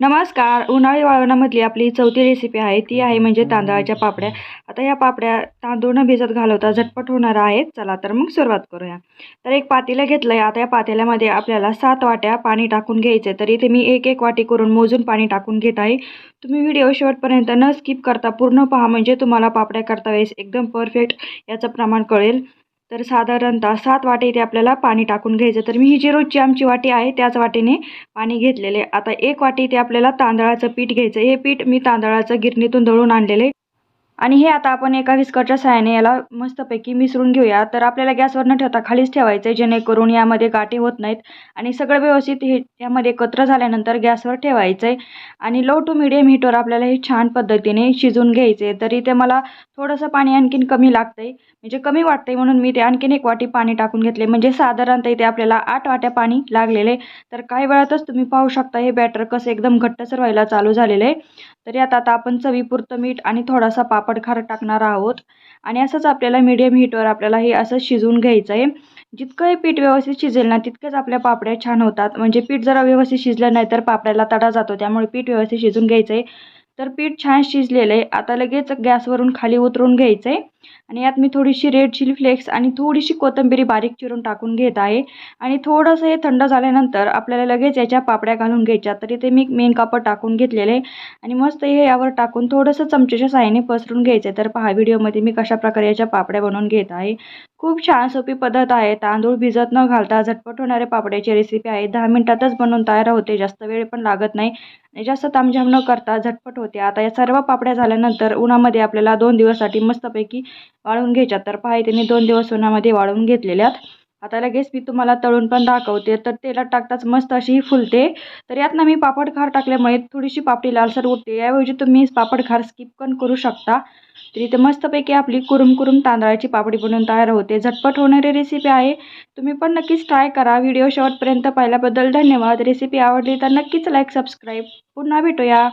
नमस्कार उन्हाळी वाळवणामधली आपली चौथी रेसिपी आहे. ती आहे म्हणजे तांदळाच्या पापड्या. आता या पापड्या तांदूळ न भिजत घालवता झटपट होणार आहेत. चला तर मग सुरुवात करूया. तर एक पातेलं घेतलं आहे आता या पातेल्यामध्ये आपल्याला सात वाट्या पाणी टाकून घ्यायचं तर इथे मी एक एक वाटी करून मोजून पाणी टाकून घेत आहे. तुम्ही व्हिडिओ शेवटपर्यंत न स्किप करता पूर्ण पहा. म्हणजे तुम्हाला पापड्या करता वेळेस एकदम परफेक्ट याचं प्रमाण कळेल. तर साधारणतः सात वाटे इथे आपल्याला पाणी टाकून घ्यायचं. तर मी ही जी रोजची आमची वाटी आहे त्याच वाटेने पाणी घेतलेले आता एक वाटी इथे आपल्याला तांदळाचं पीठ घ्यायचं हे पीठ मी तांदळाचं गिरणीतून दळून आणलेले आणि हे आता आपण एका विस्कटच्या सहाय्याने याला मस्तपैकी मिसळून घेऊया. तर आपल्याला गॅसवर न ठेवता खालीच ठेवायचं आहे जेणेकरून यामध्ये गाठी होत नाहीत आणि सगळं व्यवस्थित हे यामध्ये एकत्र झाल्यानंतर गॅसवर ठेवायचं आहे आणि लो टू मिडियम हीटवर आपल्याला हे छान पद्धतीने शिजून घ्यायचे आहे तरी ते मला थोडंसं पाणी आणखीन कमी लागतं आहे म्हणजे कमी वाटतं आहे म्हणून मी ते आणखीन एक वाटी पाणी टाकून घेतले म्हणजे साधारणतः इथे आपल्याला आठ वाट्या पाणी लागलेले तर काही वेळातच तुम्ही पाहू शकता हे बॅटर कसं एकदम घट्टसर व्हायला चालू झालेलं आहे तरी आता आता आपण चवीपुरतं मीठ आणि थोडासा पापड खार टाकणार आहोत. आणि असंच आपल्याला मीडियम हीटवर आपल्याला हे असं शिजवून घ्यायचं आहे जितकं हे पीठ व्यवस्थित शिजेल ना तितकंच आपल्या पापड्या छान होतात. म्हणजे पीठ जरा व्यवस्थित शिजलं नाही तर पापड्याला तडा जातो. त्यामुळे पीठ व्यवस्थित शिजून घ्यायचं आहे तर पीठ छान शिजलेलं आहे. आता लगेच गॅसवरून खाली उतरून घ्यायचं आहे आणि यात मी थोडीशी रेड चिली फ्लेक्स आणि थोडीशी कोथिंबिरी बारीक चिरून टाकून घेत आहे. आणि थोडंसं हे थंड झाल्यानंतर आपल्याला लगेच याच्या पापड्या घालून घ्यायच्या. तरी ते मी मेन कापड टाकून घेतलेले. आहे आणि मस्त हे यावर टाकून थोडंसं चमच्याच्या साहाय्याने पसरून घ्यायचं. तर पहा व्हिडिओमध्ये मी कशा प्रकारे याच्या पापड्या बनवून घेत आहे. खूप छान सोपी पद्धत आहे. तांदूळ भिजत न घालता झटपट होणाऱ्या पापड्याची रेसिपी आहे. दहा मिनटातच बनवून तयार होते. जास्त वेळ पण लागत नाही. आणि जास्त तामझाम न करता झटपट होते. आता या सर्व पापड्या झाल्यानंतर उन्हामध्ये आपल्याला दोन दिवससाठी मस्तपैकी वाळून घ्यायच्या तर पहा इथे मी दोन दिवस उन्हामध्ये वाळवून घेतलेल्यात. आता लगेच मी तुम्हाला तळून पण दाखवते. तर तेलात टाकताच मस्त अशी ही फुलते. तर यातनं मी पापड खार टाकल्यामुळे थोडीशी पापडी लालसर उठते याऐवजी तुम्ही पापड खार स्किप पण करू शकता. तर इथे मस्तपैकी आपली कुरुम कुरुम तांदळाची पापडी बनवून तयार होते. झटपट होणारी रेसिपी आहे. तुम्ही पण नक्कीच ट्राय करा. व्हिडिओ शेवटपर्यंत पाहिल्याबद्दल धन्यवाद. रेसिपी आवडली तर नक्कीच लाईक सबस्क्राईब पुन्हा भेटूया.